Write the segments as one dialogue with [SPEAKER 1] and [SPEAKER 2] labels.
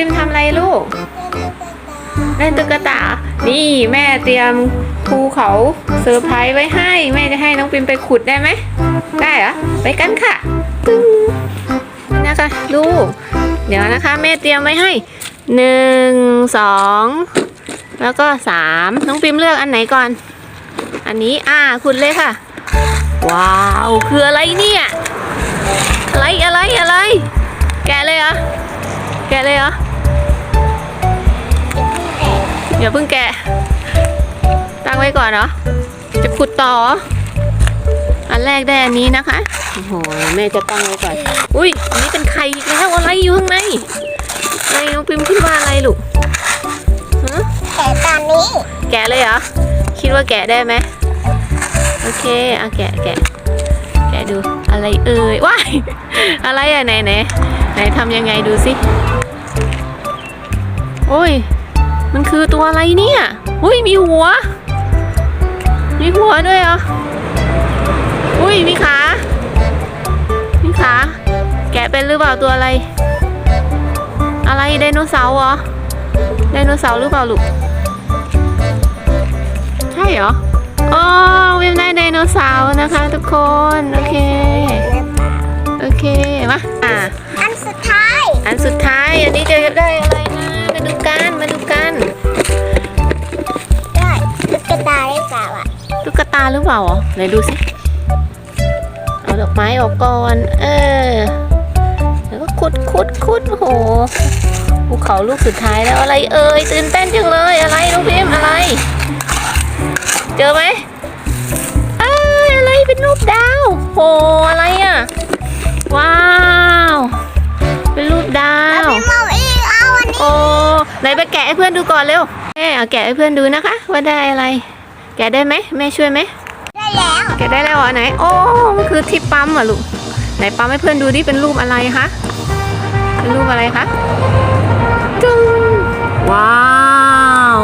[SPEAKER 1] พิมทำอะไรลูก เล่นตุ๊กตา นี่แม่เตรียมภูเขาเซอร์ไพรส์ไว้ให้ แม่จะให้น้องปิมไปขุดได้ไหม ได้เหรอ ไปกันค่ะ ตึ้งนี่นะคะลูก เดี๋ยวนะคะ แม่เตรียมไว้ให้หนึ่งสองแล้วก็สามน้องปิมเลือกอันไหนก่อน อันนี้อ่าขุดเลยค่ะ ว้าว คืออะไรเนี่ย อะไรอะไรอะไร แกะเลยเหรอ แกะเลยเหรอ อย่าเพิ่งแกะ ตั้งไว้ก่อนเหรอจะขุดต่อเหรออันแรกได้อันนี้นะคะ โอ้โห แม่จะตั้งไว้ก่อน อุ้ยอันนี้เป็นไข่อีกแล้วอะไรอยู่ข้างในอะไรน้องพิมพ์คิดว่าอะไรลูกฮะ
[SPEAKER 2] แต่ตอนนี้
[SPEAKER 1] แกะเลยเหรอ คิดว่าแกะได้ไหมโอเคเอาแกะแกะแกะดูอะไรเอ่ยว้ายอะไรอะไหนไหนไหนทำยังไงดูสิโอ้ย มันคือตัวอะไรเนี่ยอุ้ยมีหัว มีหัวด้วยเหรออุ้ยมีขา มีขา แกะเป็นหรือเปล่าตัวอะไร อะไรไดโนเสาร์เหรอ ไดโนเสาร์หรือเปล่าลูก ใช่เหรออ๋อวิมได้ไดโนเสาร์นะคะทุกคน โอเค โอเค มา อะ
[SPEAKER 2] อันสุดท้าย
[SPEAKER 1] อันสุดท้าย อันนี้จะได้อะไรนะ
[SPEAKER 2] ตุ๊กตา
[SPEAKER 1] หรือเปล่าอ๋อไหนดูสิ เอาดอกไม้ออกก่อน เออ แล้วก็ขุดขุดขุดโอ้โหภูเขาลูกสุดท้ายแล้วอะไรเอ่ยตื่นเต้นจังเลยอะไรน้องพิมพ์อะไร เจอไหมเอ้ยอะไรเป็นรูปดาวโหอะไรอะ ว้าว เป็นรูปดาว
[SPEAKER 2] พี่เมาอีกเอาอันนี้
[SPEAKER 1] โอ้ไหนไปแกะให้เพื่อนดูก่อนเร็วแม่เอาแกะให้เพื่อนดูนะคะ ว่าได้อะไร แกะได้ไหมแม่ช่วยไหม
[SPEAKER 2] ได้แล้ว
[SPEAKER 1] แกะได้แล้วเหรอไหน โอ้มันคือที่ปั๊มเหรอะลูกไหนปั๊มให้เพื่อนดูดิเป็นรูปอะไรคะเป็นรูปอะไรคะจุ้งว้าว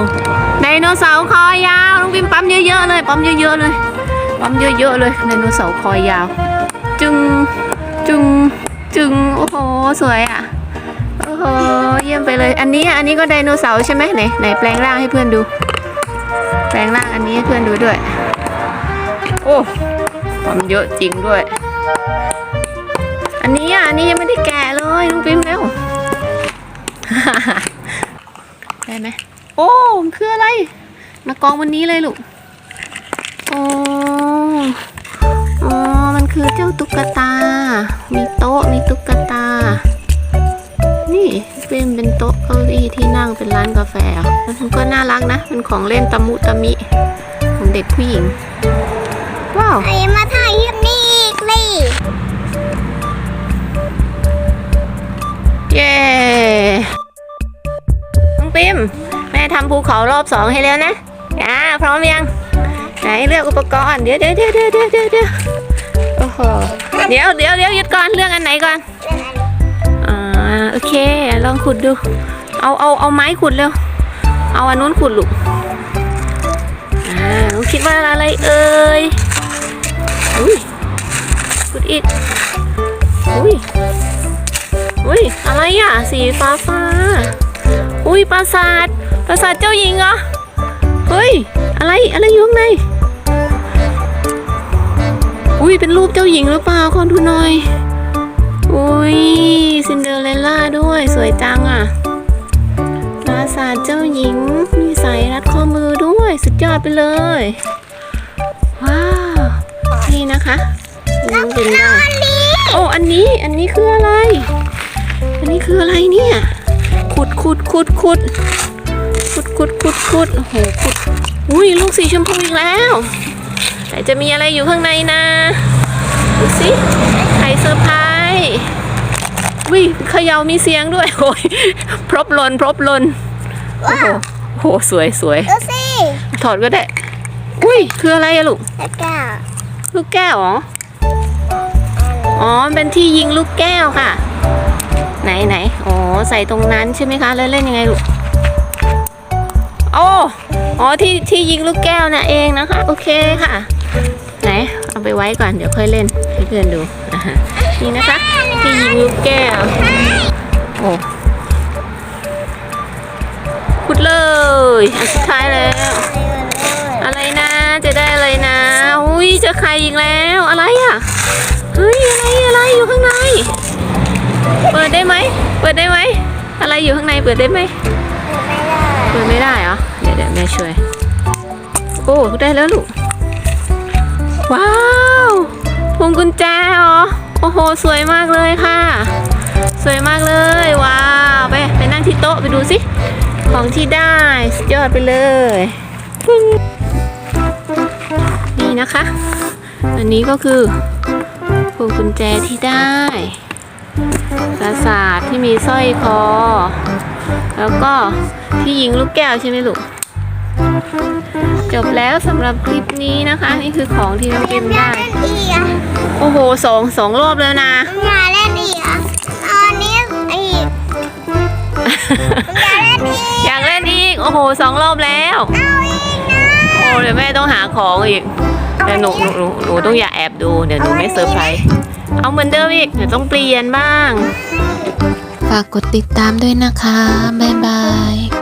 [SPEAKER 1] ไดโนเสาร์คอยาวน้องพิมปั๊มเยอะๆเลยปั๊มเยอะๆเลยปั๊มเยอะๆเลยไดโนเสาร์คอยาว จึงจึงจึงโอ้โหสวยอะโอ้โหเยี่ยมไปเลย อันนี้อะอันนี้ก็ไดโนเสาร์ใช่ไหมไหนไหนแปลงร่างให้เพื่อนดู แปลงร่างอันนี้ให้เพื่อนดูด้วย โอ้ความเยอะจริงด้วย อันนี้อะ อันนี้ยังไม่ได้แกะเลยน้องปิ๊มเร็วได้ไหมโอ้มันคืออะไร มากองวันนี้เลยลูก โอ้อ๋อมันคือเจ้าตุ๊กตา มีโต๊ะ มีตุ๊กตา นี่เป็นเป็นโต๊ะเก้าอี้ที่ นั่งเป็นร้านกาแฟอะมันก็น่ารักนะเป็นของเล่นตะมุตะมิ ของเด็กผู้หญิง ว้าว
[SPEAKER 2] ไอ้มาถ่ายคลิปนี้อีกเลย
[SPEAKER 1] เย้น้องปิมแม่ทำภูเขารอบสองให้แล้วนะอ่าพร้อมยัง ไหนเลือกอุปกรณ์เดี๋ยวเดี๋ยวเดี๋ยวเดี๋ยวเดี๋ยวเดี๋ยวเดี๋ยวโอ้โหเดี๋ยวเดี๋ยวเดี๋ยวหยุดก่อนเลือกอันไหนก่อนอ่าโอเคลองขุดดู เอาเอาเอาไม้ขุดเร็ว เอาอันนู้นขุดลูกอ่าน้องคิดว่าอะไรเอ่ยอุ้ยขุดอีกอุ้ยอุ้ยอะไรอะ สีฟ้าฟ้าอุ้ยปราสาทปราสาทเจ้าหญิงเหรอเฮ้ยอะไรอะไรอยู่ข้างในอุ้ยเป็นรูปเจ้าหญิงหรือเปล่าขอดูหน่อยอุ้ยซินเดอเรลล่าด้วยสวยจังอะ สาทเจ้าหญิง มีสายรัดข้อมือด้วย สุดยอดไปเลย ว้าว นี่นะคะน้องเป็นได้
[SPEAKER 2] อันนี้
[SPEAKER 1] โอ้อันนี้อันนี้คืออะไร อันนี้คืออะไรเนี่ย ขุดขุดขุดขุดขุดขุดขุดขุดโอ้โหขุดอุ้ยลูกสีชมพูอีกแล้ว แต่จะมีอะไรอยู่ข้างในนะดูสิไข่เซอร์ไพรส์วิเขยามีเสียงด้วยโอ้ยพรบลนพรบลน โอ้
[SPEAKER 2] ว้า
[SPEAKER 1] โห
[SPEAKER 2] ว
[SPEAKER 1] โหสวยสวย
[SPEAKER 2] ดูสิ
[SPEAKER 1] ถอดก็ได้ อุ้ยคืออะไรอะลูก
[SPEAKER 2] แล้วก็
[SPEAKER 1] ลูกแก้วเหรอ อ๋อมันเป็นที่ยิงลูกแก้วค่ะ ไหนไหนอ๋อใส่ตรงนั้นใช่ไหมคะแล้วเล่นยังไงลูกโอ้อ๋อที่ที่ยิงลูกแก้วน่ะเองนะคะ โอเคค่ะ ไหนเอาไปไว้ก่อนเดี๋ยวค่อยเล่นให้เพื่อนดูอ่าฮะนี่นะคะ ที่ยิงลูกแก้วโอ้ ขุดเลยอันสุดท้ายแล้ว อะไรนะจะได้อะไรนะอุ้ยเจอไข่อีกแล้วอะไรอะเฮ้ยอะไรอะไรอยู่ข้างใน เปิดได้ไหมเปิดได้ไหมอะไรอยู่ข้างในเปิดได้ไหมเปิดไม่ได้เหรอเดี๋ยวเดี๋ยวแม่ช่วยโอ้ได้แล้วลูกว้าวพวงกุญแจเหรอโอ้โหสวยมากเลยค่ะ สวยมากเลยว้าวไปไปนั่งที่โต๊ะไปดูสิ ของที่ได้สุดยอดไปเลยนี่นะคะ อันนี้ก็คือพวงกุญแจที่ได้ปราสาทที่มีสร้อยคอ แล้วก็ที่ยิงลูกแก้วใช่ไหมลูก จบแล้วสำหรับคลิปนี้นะคะ นี่คือของที่น้องปิมได้ โอ้โหสองสองรอบแล้วนะ
[SPEAKER 2] อยากเล่นอีกอัน
[SPEAKER 1] นี้อีก โอ้โหสองรอบแล้ว
[SPEAKER 2] เอาอีกนะ
[SPEAKER 1] โอ้เดี๋ยวแม่ต้องหาของอีกแต่หนูหนูหนูหนูต้องอย่าแอบดูเดี๋ยวหนูไม่เซอร์ไพรส์เอาเหมือนเดิมอีกเดี๋ยวต้องเปลี่ยนบ้าง ฝากกดติดตามด้วยนะคะ บ๊ายบาย